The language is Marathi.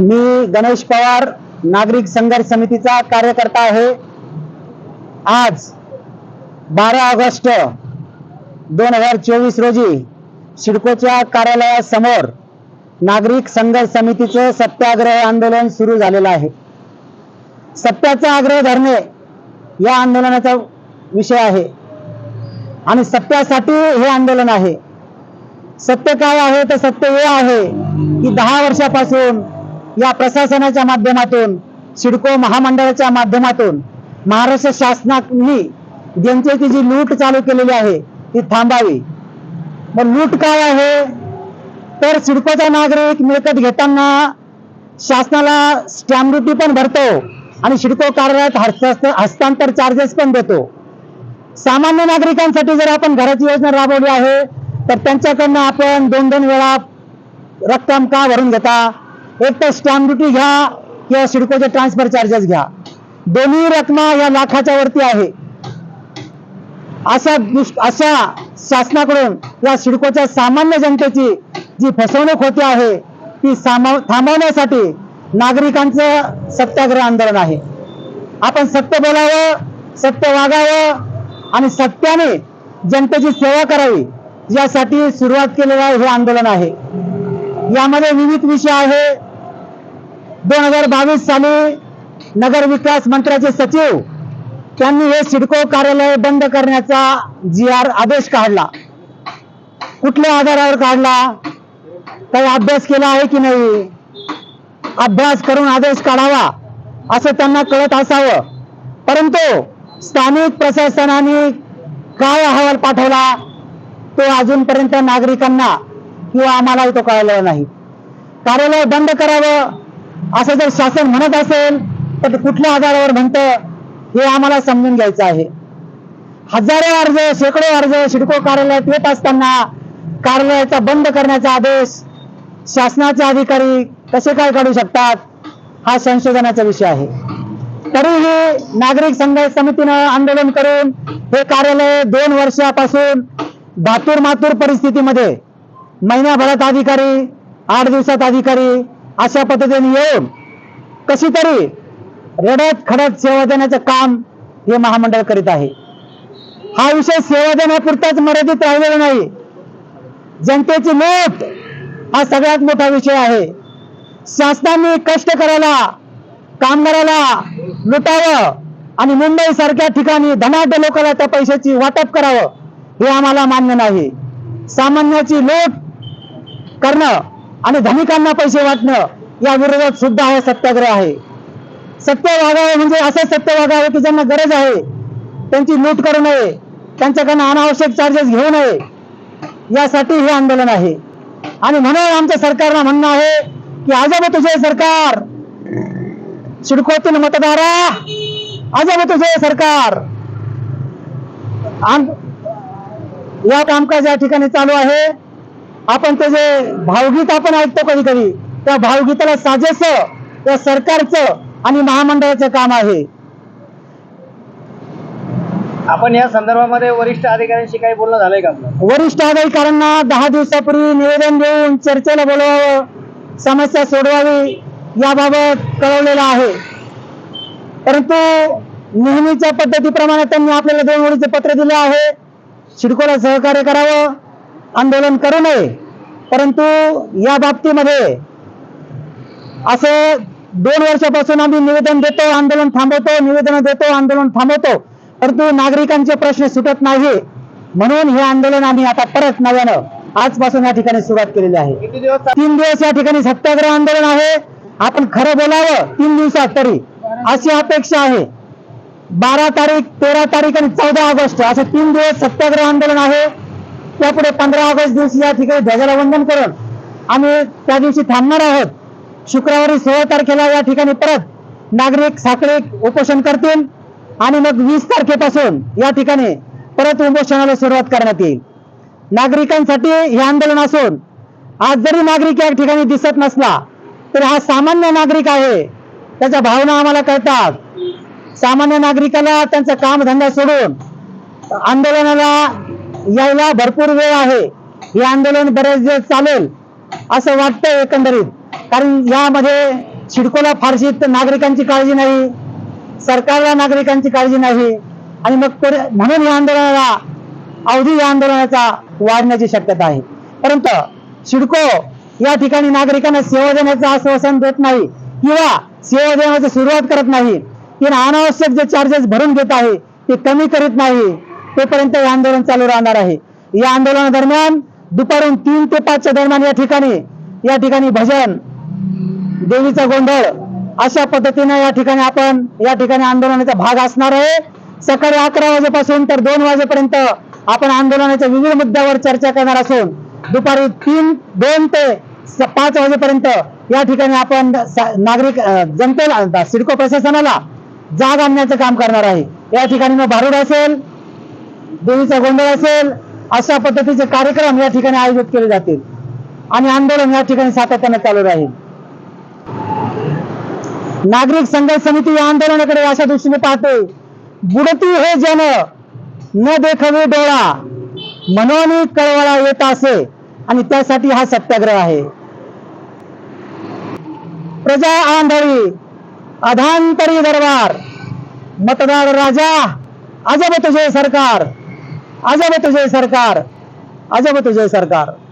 मी गणेश पवार नागरिक संघर्ष समितीचा कार्यकर्ता आहे. आज बारा ऑगस्ट दोन हजार चोवीस रोजी सिडकोच्या कार्यालयासमोर नागरिक संघर्ष समितीचं सत्याग्रह आंदोलन सुरू झालेलं आहे. सत्याचा आग्रह धरणे या आंदोलनाचा विषय आहे. आणि सत्यासाठी हे आंदोलन आहे. सत्य काय आहे तर सत्य हे आहे की दहा वर्षापासून या प्रशासनाच्या माध्यमातून सिडको महामंडळाच्या माध्यमातून महाराष्ट्र शासनाने जनतेची जी लूट चालू केलेली आहे ती थांबावी. मग लूट काय आहे? तर सिडकोचा नागरिक मिळकत घेताना शासनाला स्टॅम्प ड्युटी पण भरतो आणि सिडको कार्यालयात हस्त हस्तांतर चार्जेस पण देतो. सामान्य नागरिकांसाठी जर आपण घराची योजना राबवली आहे तर त्यांच्याकडनं आपण दोन दोन वेळा रक्कम का भरून घेता? एक तर स्टॅम्प ड्युटी घ्या किंवा सिडकोचे ट्रान्सफर चार्जेस घ्या. दोन्ही रकमा या लाखाच्या वरती आहे. अशा अशा शासनाकडून या सिडकोच्या सामान्य जनतेची जी फसवणूक होते आहे ती थांबवण्यासाठी नागरिकांचं सत्याग्रह आंदोलन आहे. आपण सत्य बोलावं सत्य वागावं आणि सत्याने जनतेची सेवा करावी यासाठी सुरुवात केलेलं हे आंदोलन आहे. यामध्ये विविध विषय आहे. दोन हजार बावीस साली नगर विकास मंत्र्याचे सचिव त्यांनी हे सिडको कार्यालय बंद करण्याचा जी आर आदेश काढला. कुठल्या आधारावर काढला? काही अभ्यास केला आहे की नाही? अभ्यास करून आदेश काढावा असं त्यांना कळत असावं. परंतु स्थानिक प्रशासनाने काय अहवाल पाठवला तो अजूनपर्यंत नागरिकांना किंवा आम्हालाही तो कळलेला नाही. कार्यालय बंद करावं असं जर शासन म्हणत असेल तर ते कुठल्या आधारावर म्हणतं हे आम्हाला समजून घ्यायचं आहे. हजारो अर्ज शेकडो अर्ज सिडको कार्यालयात येत असताना कार्यालयाचा बंद करण्याचा आदेश शासनाचे अधिकारी कसे काय काढू शकतात हा संशोधनाचा विषय आहे. तरीही नागरिक संघर्ष समितीनं आंदोलन करून हे कार्यालय दोन वर्षापासून धातूर मातूर परिस्थितीमध्ये महिन्याभरात अधिकारी आठ दिवसात अधिकारी अशा पद्धतीने येऊन कशी तरी रडत खडत सेवा देण्याचं काम हे महामंडळ करीत आहे. हा विषय सेवा देण्यापुरताच मर्यादित राहिलेला नाही. जनतेची लूट हा सगळ्यात मोठा विषय आहे. शासनाने कष्ट करायला कामगाराला लुटावं आणि मुंबई सारख्या ठिकाणी धनाढ्य लोकांना त्या पैशाची वाटप करावं हे आम्हाला मान्य नाही. सामान्याची लूट करणं आणि धनिकांना पैसे वाटणं या विरोधात सुद्धा हा सत्याग्रह आहे. सत्य वागावं म्हणजे असं सत्य वागावं की ज्यांना गरज आहे त्यांची लूट करू नये त्यांच्याकडनं अनावश्यक चार्जेस घेऊ नये यासाठी हे आंदोलन आहे. आणि म्हणून आमच्या सरकारला म्हणणं आहे की आजब तुझे सरकार सिडकोतील मतदारा आजब तुझे सरकार या कामकाज या ठिकाणी चालू आहे. आपण ते जे भावगीत आपण ऐकतो कधी कधी त्या भावगीताला साजेस या सरकारचं आणि महामंडळाचं काम आहे. आपण या संदर्भामध्ये वरिष्ठ अधिकाऱ्यांशी काही बोलणं झालंय का आपलं? वरिष्ठ अधिकाऱ्यांना दहा दिवसापूर्वी निवेदन देऊन चर्चेला बोलवावं समस्या सोडवावी याबाबत कळवलेलं आहे. परंतु नेहमीच्या पद्धतीप्रमाणे त्यांनी आपल्याला दोन ओळीचे पत्र दिले आहे. सिडकोला सहकार्य करावं आंदोलन करू नये. परंतु या बाबतीमध्ये असं दोन वर्षापासून आम्ही निवेदन देतो आंदोलन थांबवतो निवेदन देतो आंदोलन थांबवतो. परंतु नागरिकांचे प्रश्न सुटत नाही. म्हणून हे आंदोलन आम्ही आता परत नव्यानं आजपासून या ठिकाणी सुरुवात केलेली आहे. तीन दिवस या ठिकाणी सत्याग्रह आंदोलन आहे. आपण खरं बोलावं तीन दिवसात तरी. अशी अपेक्षा आहे. बारा तारीख तेरा तारीख आणि चौदा ऑगस्ट असं तीन दिवस सत्याग्रह आंदोलन आहे. त्यापुढे पंधरा ऑगस्ट दिवशी या ठिकाणी ध्वजाला वंदन करून आम्ही त्या दिवशी थांबणार आहोत. शुक्रवारी सोळा तारखेला या ठिकाणी परत नागरिक साखळी उपोषण करतील. आणि मग वीस तारखेपासून या ठिकाणी परत उपोषणाला सुरुवात करण्यात येईल. नागरिकांसाठी हे आंदोलन असून आज जरी नागरिक या ठिकाणी दिसत नसला तर हा सामान्य नागरिक आहे. त्याच्या भावना आम्हाला कळतात. सामान्य नागरिकाला त्यांचा कामधंदा सोडून आंदोलनाला यायला भरपूर वेळ आहे. हे आंदोलन बरेच दिवस चालेल असं वाटतं एकंदरीत. कारण यामध्ये सिडकोला फारशी नागरिकांची काळजी नाही. सरकारला नागरिकांची काळजी नाही. आणि मग म्हणून या आंदोलनाला अवधी या आंदोलनाचा वाढण्याची शक्यता आहे. परंतु सिडको या ठिकाणी नागरिकांना सेवा देण्याचं आश्वासन देत नाही किंवा सेवा देण्याची सुरुवात करत नाही. किंवा अनावश्यक जे चार्जेस भरून घेत आहे ते कमी करीत नाही. तोपर्यंत हे आंदोलन चालू राहणार आहे. या आंदोलनादरम्यान दुपारून तीन ते पाचच्या दरम्यान या ठिकाणी या ठिकाणी भजन देवीचा गोंधळ अशा पद्धतीने या ठिकाणी आपण या ठिकाणी आंदोलनाचा भाग असणार आहे. सकाळी अकरा वाजेपासून तर दोन वाजेपर्यंत आपण आंदोलनाच्या विविध मुद्द्यावर चर्चा करणार असून दुपारी तीन दोन ते पाच वाजेपर्यंत या ठिकाणी आपण नागरिक जनतेला सिडको प्रशासनाला जाग आणण्याचं काम करणार आहे. या ठिकाणी मग भारूड असेल देवीचा गोंधळ असेल अशा पद्धतीचे कार्यक्रम या ठिकाणी आयोजित केले जातील. आणि आंदोलन या ठिकाणी सातत्याने चालू राहील. नागरिक संघर्ष समिती या आंदोलनाकडे अशा दृष्टीने पाहते. बुडती हे जन न देखवे डोळा. मनोनी कळवळा येत असे आणि त्यासाठी हा सत्याग्रह आहे. प्रजा आंधळी अधांतरी दरबार. मतदार राजा अजब तुझे सरकार. अजब तुझे सरकार. अजब तुझे सरकार.